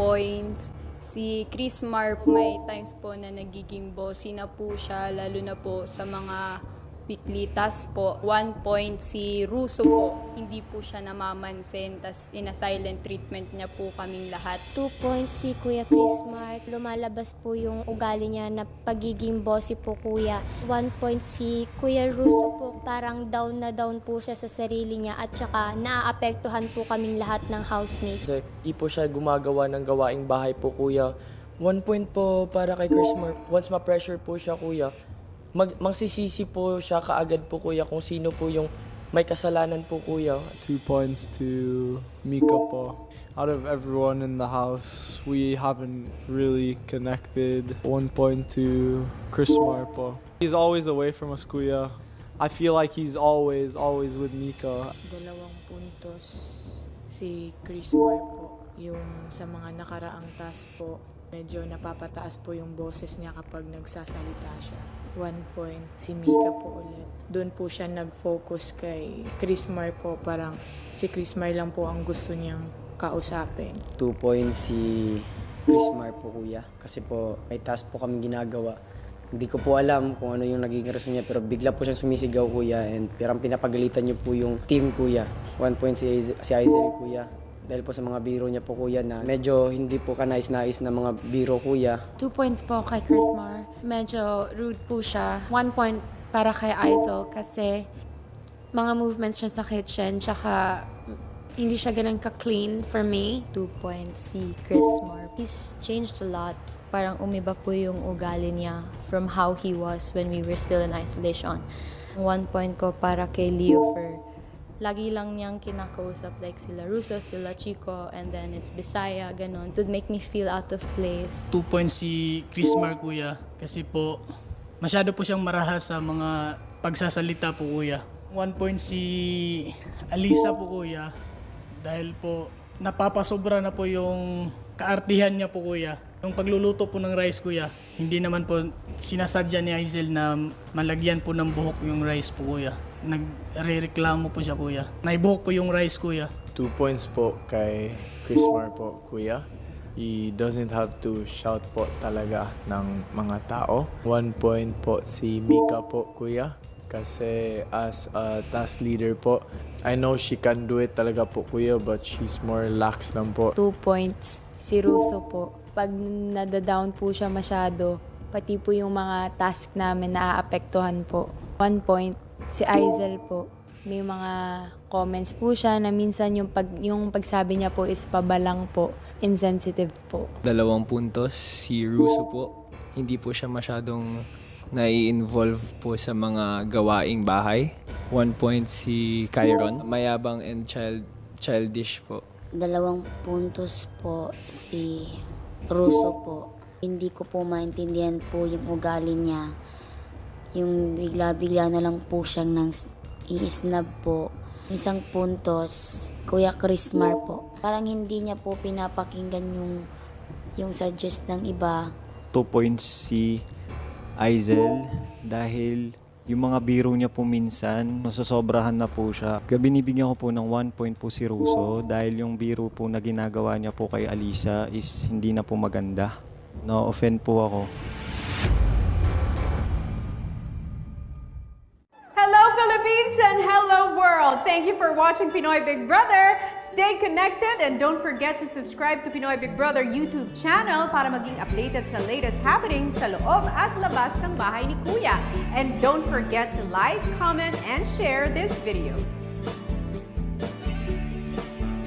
points. Si Chris Marp may times po na nagiging bossy na po siya, lalo na po sa mga weekly task po. One point si Russo po, hindi po siya namamansin, tas in a silent treatment niya po kaming lahat. Two points si Kuya Chris Mark. Lumalabas po yung ugali niya na pagiging bossy po kuya. One point si Kuya Russo po. Parang down na down po siya sa sarili niya at saka naaapektuhan po kaming lahat ng housemates. Kasi di po siya gumagawa ng gawaing bahay po kuya. One point po para kay Chris Mark. Once ma-pressure po siya kuya, mag magsisisi po siya kaagad po kuya kung sino po yung may kasalanan po kuya. Two points to Mika po. Out of everyone in the house, we haven't really connected. One point to Chris Mar po. He's always away from us, Kuya. I feel like he's always, always with Mika. dalawang puntos si Chris Moore po. Yung sa mga nakaraang task po, medyo napapataas po yung boses niya kapag nagsasalita siya. One point, si Mika po ulit. Doon po siya nag-focus kay Chris Moore po. Parang si Chris Moore lang po ang gusto niyang kausapin. Two points si Chris Mar po kuya. Kasi po may task po kami ginagawa. Hindi ko po alam kung ano yung naging rason niya pero bigla po siyang sumisigaw kuya and parang pinapagalitan niyo po yung team kuya. One point si, si Aizel kuya. Dahil po sa mga biro niya po kuya na medyo hindi po kanais-nais na mga biro kuya. Two points po kay Chris Mar. Medyo rude po siya. One point para kay Aizel kasi mga movements niya sa kitchen tsaka hindi siya ganun ka-clean for me. two points si Chris Moore. He's changed a lot. Parang umiba po yung ugali niya from how he was when we were still in isolation. One point ko para kay Leo for lagi lang niyang kinakausap like sila Russo, sila Chico, and then it's Bisaya, ganon. To make me feel out of place. two points si Chris Mar kuya kasi po masyado po siyang marahas sa mga pagsasalita po kuya. One point si Alisa po kuya dahil po napapasobra na po yung kaartihan niya po kuya. Yung pagluluto po ng rice kuya, hindi naman po sinasadya ni Aizel na malagyan po ng buhok yung rice po kuya. Nagre-reklamo po siya kuya. Naibuhok po yung rice kuya. Two points po kay Chris Mar po, Kuya. He doesn't have to shout po talaga ng mga tao. One point po si Mika po, Kuya. Kasi as a task leader po, I know she can do it talaga po, Kuya, but she's more lax lang po. Two points si Russo po. Pag nadadown po siya masyado, pati po yung mga task namin naaapektuhan po. One point, si Aizel po. May mga comments po siya na minsan yung, pag, yung pagsabi niya po is pabalang po, insensitive po. dalawang puntos si Russo po. Hindi po siya masyadong nai-involve po sa mga gawaing bahay. One point si Kyron. Mayabang and child childish po. Dalawang puntos po si Russo po. Hindi ko po maintindihan po yung ugali niya. Yung bigla-bigla na lang po siyang nang i-snub po. Isang puntos, Kuya Chris Mar po. Parang hindi niya po pinapakinggan yung yung suggest ng iba. two points si Aizel dahil yung mga biro niya po minsan, nasosobrahan na po siya. Kaya binibigyan ko po ng one point po si Russo dahil yung biro po na ginagawa niya po kay Alisa is hindi na po maganda. No-offend po ako. Watching Pinoy Big Brother. Stay connected and don't forget to subscribe to Pinoy Big Brother YouTube channel para maging updated sa latest happenings sa loob at labas ng bahay ni Kuya. And don't forget to like, comment, and share this video.